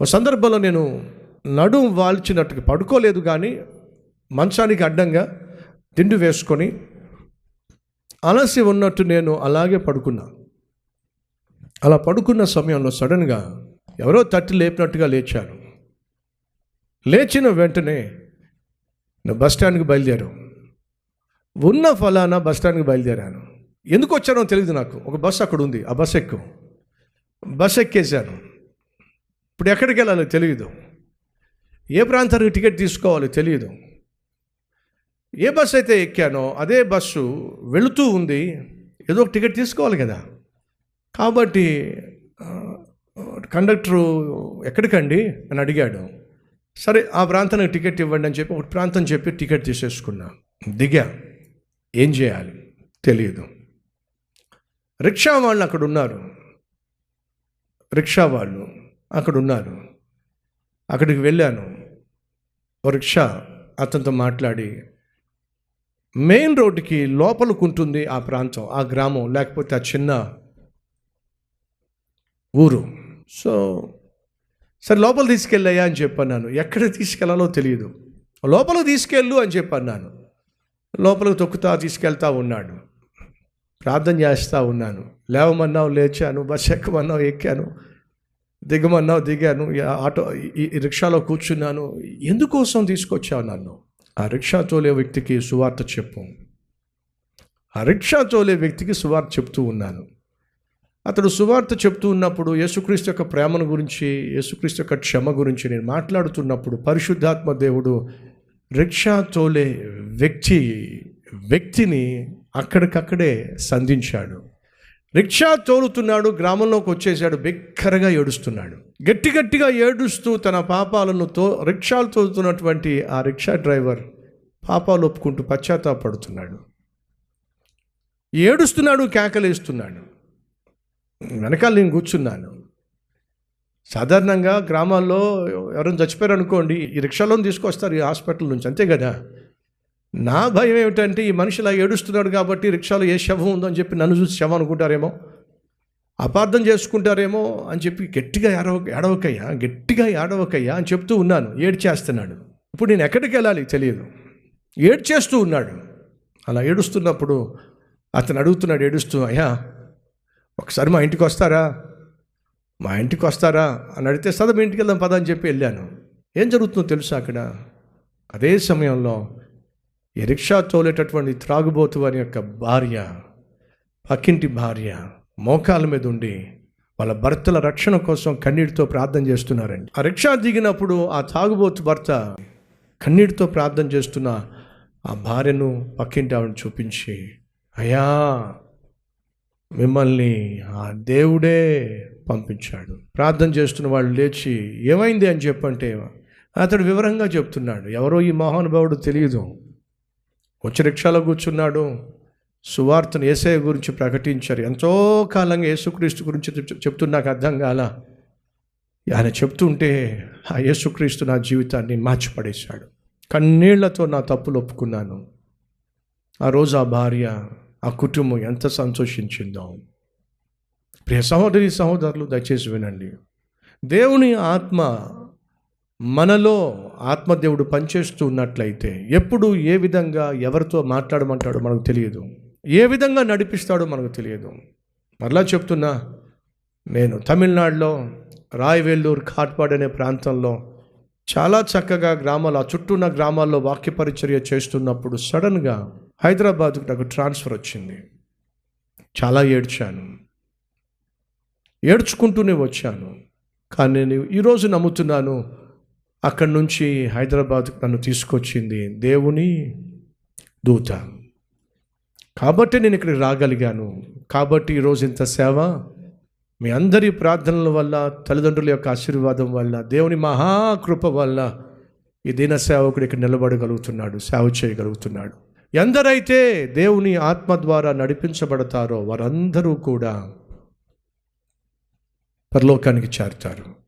ఒక సందర్భంలో నేను నడుం వాల్చినట్టుగా పడుకోలేదు కానీ మంచానికి అడ్డంగా తిండి వేసుకొని అలసి ఉన్నట్టు నేను అలాగే పడుకున్నా. అలా పడుకున్న సమయంలో సడన్గా ఎవరో తట్టి లేపినట్టుగా లేచాను లేచిన వెంటనే నేను బస్ స్టాండ్కి బయలుదేరాను. ఉన్న ఫలానా బస్ స్టాండ్కి బయలుదేరాను. ఎందుకు వచ్చానో తెలియదు నాకు. ఒక బస్సు అక్కడ ఉంది. ఆ బస్ ఎక్కు. బస్ ఎక్కేశాను. ఇప్పుడు ఎక్కడికి వెళ్ళాలో తెలియదు. ఏ ప్రాంతానికి టికెట్ తీసుకోవాలో తెలియదు. ఏ బస్సు అయితే ఎక్కానో అదే బస్సు వెళుతూ ఉంది. ఏదో ఒక టికెట్ తీసుకోవాలి కదా. కాబట్టి కండక్టరు ఎక్కడికండి? అని అడిగాడు. సరే ఆ ప్రాంతానికి టికెట్ ఇవ్వండి అని చెప్పి ఒక ప్రాంతం చెప్పి టికెట్ తీసేసుకున్నా. దిగా. ఏం చేయాలి? తెలియదు. రిక్షా వాళ్ళు అక్కడ ఉన్నారు. రిక్షా వాళ్ళు. అక్కడ ఉన్నారు అక్కడికి వెళ్ళాను. రిక్షా అతనితో మాట్లాడి మెయిన్ రోడ్డుకి లోపలకుంటుంది ఆ ప్రాంతం ఆ గ్రామం లేకపోతే ఆ చిన్న ఊరు. సో సరే లోపల తీసుకెళ్ళాయా అని చెప్పన్నాను. ఎక్కడ తీసుకెళ్ళాలో తెలియదు. లోపల తీసుకెళ్ళు అని చెప్పన్నాను. లోపలికి తొక్కుతా తీసుకెళ్తా ఉన్నాడు. ప్రార్థన చేస్తూ ఉన్నాను. లేవమన్నావు లేచాను. బస్ ఎక్కమన్నావు ఎక్కాను. దిగమన్నావు దిగాను. ఆటో ఈ ఈ రిక్షాలో కూర్చున్నాను. ఎందుకోసం తీసుకొచ్చావు నన్ను? ఆ రిక్షా తోలే వ్యక్తికి సువార్త చెప్పు. ఆ రిక్షా తోలే వ్యక్తికి సువార్త చెప్తూ ఉన్నాను. అతడు సువార్త చెప్తూ ఉన్నప్పుడు యేసుక్రీస్తు యొక్క ప్రేమను గురించి యేసుక్రీస్తు యొక్క క్షమ గురించి నేను మాట్లాడుతున్నప్పుడు పరిశుద్ధాత్మ దేవుడు రిక్షా తోలే వ్యక్తి వ్యక్తిని అక్కడికక్కడే సంధించాడు. రిక్షా తోలుతున్నాడు గ్రామంలోకి వచ్చేసాడు బిక్కరగా ఏడుస్తున్నాడు. గట్టి గట్టిగా ఏడుస్తూ తన పాపాలను తో రిక్షాలు తోలుతున్నటువంటి ఆ రిక్షా డ్రైవర్ పాపాలు ఒప్పుకుంటూ పశ్చాత్తాపడుతున్నాడు. ఏడుస్తున్నాడు కేకలేస్తున్నాడు. వెనకాల నేను కూర్చున్నాను. సాధారణంగా గ్రామాల్లో ఎవరైనా చచ్చిపోయారు అనుకోండి ఈ రిక్షాలోని తీసుకొస్తారు ఈ హాస్పిటల్ నుంచి అంతే కదా? నా భయం ఏమిటంటే ఈ మనిషి ఇలా ఏడుస్తున్నాడు కాబట్టి రిక్షాలో ఏ శవం ఉందో అని చెప్పి నన్ను చూసి శవం అనుకుంటారేమో అపార్థం చేసుకుంటారేమో అని చెప్పి గట్టిగా ఏడవ ఏడవకయ్యా గట్టిగా ఏడవకయ్యా అని చెప్తూ ఉన్నాను ఏడ్చేస్తున్నాడు. ఇప్పుడు నేను ఎక్కడికి వెళ్ళాలి తెలియదు. ఏడ్చేస్తూ ఉన్నాడు. అలా ఏడుస్తున్నప్పుడు అతను అడుగుతున్నాడు ఏడుస్తూ అయ్యా ఒకసారి మా ఇంటికి వస్తారా? మా ఇంటికి వస్తారా? అని అడిగితే సదా మీ ఇంటికి వెళ్దాం పదా అని చెప్పి వెళ్ళాను. ఏం జరుగుతుందో తెలుసా అక్కడ? అదే సమయంలో ఈ రిక్షా తోలేటటువంటి త్రాగుబోతు వారి యొక్క భార్య పక్కింటి భార్య మోకాల మీద ఉండి వాళ్ళ భర్తల రక్షణ కోసం కన్నీటితో ప్రార్థన చేస్తున్నారండి. ఆ రిక్షా దిగినప్పుడు ఆ తాగుబోతు భర్త కన్నీటితో ప్రార్థన చేస్తున్న ఆ భార్యను పక్కింటి ఆవిడని చూపించి అయ్యా మిమ్మల్ని ఆ దేవుడే పంపించాడు. ప్రార్థన చేస్తున్న వాళ్ళు లేచి ఏమైంది అని చెప్పంటే అతడు వివరంగా చెప్తున్నాడు. ఎవరో ఈ మహానుభావుడు తెలియదు. వచ్చి రిక్షాలో కూర్చున్నాడు. సువార్తను ఏసయ గురించి ప్రకటించారు. ఎంతో కాలంగా యేసుక్రీస్తు గురించి చెప్- చెప్తున్నా నాకు అర్థం కాల. ఆయన చెప్తుంటే ఆ యేసుక్రీస్తు నా జీవితాన్ని మార్చిపడేశాడు. కన్నీళ్ళతో నా తప్పులు ఒప్పుకున్నాను. ఆ రోజు ఆ భార్య ఆ కుటుంబం ఎంత సంతోషించిందో. ప్రియ సహోదరి సహోదరులు దయచేసి వినండి. దేవుని ఆత్మ మనలో ఆత్మదేవుడు పనిచేస్తూ ఉన్నట్లయితే ఎప్పుడు ఏ విధంగా ఎవరితో మాట్లాడమంటాడో మనకు తెలియదు. ఏ విధంగా నడిపిస్తాడో మనకు తెలియదు. మరలా చెప్తున్నా నేను తమిళనాడులో రాయవేల్లూరు కాట్పాడ్ అనే ప్రాంతంలో చాలా చక్కగా గ్రామాలు ఆ చుట్టూ ఉన్న గ్రామాల్లో వాక్య పరిచర్య చేస్తున్నప్పుడు సడన్గా హైదరాబాద్కు నాకు ట్రాన్స్ఫర్ వచ్చింది. చాలా ఏడ్చాను. ఏడ్చుకుంటూనే వచ్చాను. కానీ నేను ఈరోజు నమ్ముతున్నాను అక్కడి నుంచి హైదరాబాద్కు నన్ను తీసుకొచ్చింది దేవుని దూత. కాబట్టి నేను ఇక్కడికి రాగలిగాను. కాబట్టి ఈరోజు ఇంత సేవ మీ అందరి ప్రార్థనల వల్ల తల్లిదండ్రుల యొక్క ఆశీర్వాదం వల్ల దేవుని మహాకృప వల్ల ఈ దీన సేవకుడు ఇక్కడ నిలబడగలుగుతున్నాడు సేవ చేయగలుగుతున్నాడు. ఎందరైతే దేవుని ఆత్మ ద్వారా నడిపించబడతారో వారందరూ కూడా పరలోకానికి చేరుతారు.